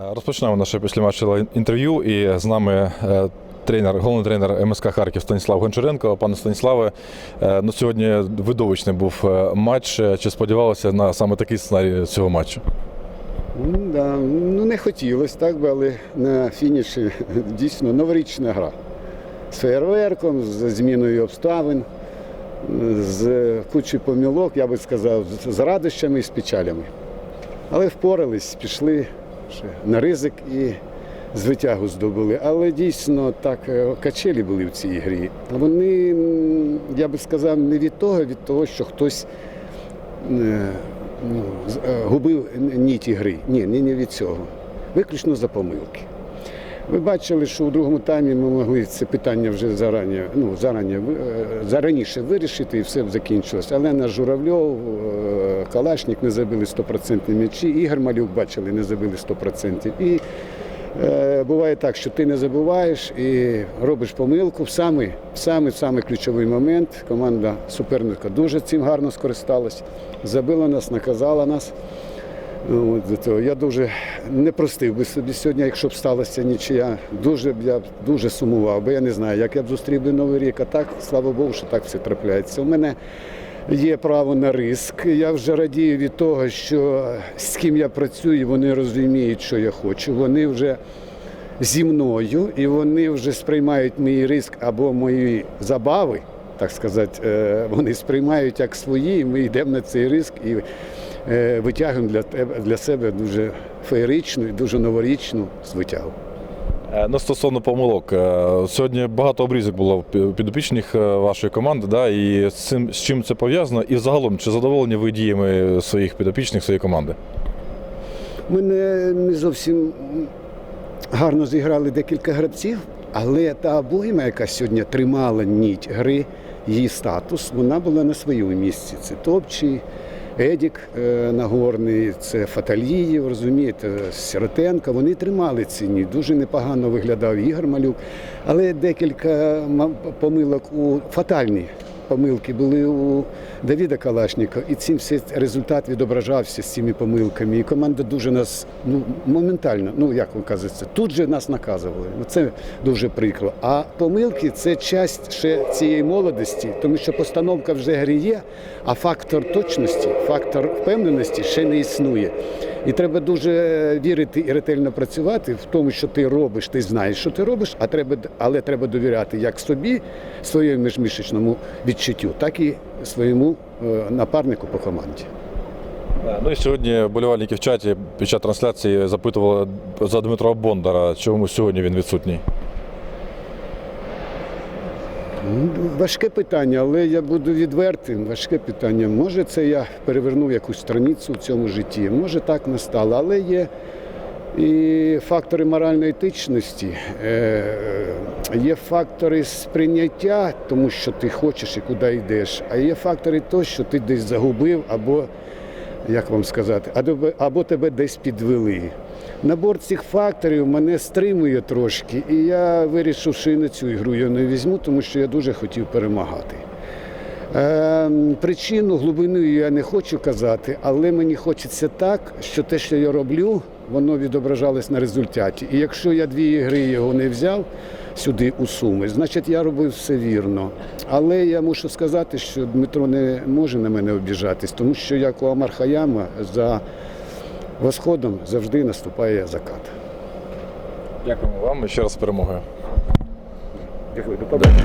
Е, Розпочнемо наше післяматчеве інтерв'ю. І з нами е, тренер, головний тренер МСК Харків Станіслав Гончаренко. Пане Станіславе, е, ну, сьогодні видовищний був матч. Чи сподівалися на саме такий сценарій цього матчу? Да. Ну не хотілося так би, але на фініші дійсно новорічна гра. З фейерверком, з зміною обставин, з кучою помілок, я би сказав, з радощами і з печалями. Але впорались, пішли ще на ризик і з витягу здобули. Але дійсно так е, качелі були в цій грі. Вони, я би сказав, не від того, від того, що хтось е, ну, е, губив ніті гри. Ні, не, від цього. Виключно за помилки. Ви бачили, що у другому таймі ми могли це питання вже зарані, ну, зарані, зараніше вирішити і все б закінчилось. Але наш Журавльов, Калашник не забили 100% м'ячі, Ігор Малюк бачили, не забили 100%. І е, буває так, що ти не забуваєш і робиш помилку в самий, в самий, самий ключовий момент. Команда суперника дуже цим гарно скористалась, забила нас, наказала нас. От. Я дуже не простив би собі сьогодні, якщо б сталося нічия. Дуже б я дуже сумував, бо я не знаю, як я б зустрів би новий рік. А так, слава Богу, що так все трапляється. У мене є право на риск. Я вже радію від того, що з ким я працюю, вони розуміють, що я хочу. Вони вже зі мною, і вони вже сприймають мій риск або мої забави, так сказати, е, вони сприймають як свої, і ми йдемо на цей риск і е, витягуємо для тебе для себе дуже феєричну і дуже новорічну звитягу. Е, Ну, стосовно помилок, е, сьогодні багато обрізок було підопічних е, вашої команди, да? і з цим з чим це пов'язано? І загалом, чи задоволені ви діями своїх підопічних, своєї команди? Ми не, не зовсім гарно зіграли декілька гравців, але та обойма, яка сьогодні тримала ніть гри, її статус, вона була на своєму місці. Це Топчий, Едік е, Нагорний, це Фаталіїв, розумієте, Сиротенко. Вони тримали ціні. Дуже непогано виглядав Ігор Малюк. Але декілька помилок у фатальні помилки були у Давіда Калашніка, і цим все результат відображався з цими помилками. І команда дуже нас ну моментально, ну як ви кажете, тут же нас наказували. Ну це дуже прикро. А помилки це часть ще цієї молодості, тому що постановка вже є, а фактор точності, фактор впевненості ще не існує. І треба дуже вірити і ретельно працювати в тому, що ти робиш, ти знаєш, що ти робиш, а треба, але треба довіряти як собі, своєму міжмісячному відчуттю, так і своєму е, напарнику по команді. Ну і сьогодні болівальники в чаті під час трансляції запитували за Дмитра Бондара, чому сьогодні він відсутній. Важке питання, але я буду відвертим. Важке питання. Може, це я перевернув якусь страницю в цьому житті, може так не стало, але є і фактори моральної етичності, е, є фактори сприйняття, тому що ти хочеш і куди йдеш, а є фактори того, що ти десь загубив або як вам сказати, або тебе десь підвели. Набор цих факторів мене стримує трошки, і я вирішив, що і на цю ігру я не візьму, тому що я дуже хотів перемагати. Е, причину глибину я не хочу казати, але мені хочеться так, що те, що я роблю, воно відображалось на результаті. І якщо я дві ігри його не взяв сюди у Суми, значить я робив все вірно. Але я мушу сказати, що Дмитро не може на мене обіжатись, тому що як у Амар Хаяма за восходом завжди наступає закат. Дякуємо вам і ще раз перемоги. Дякую, до побачення.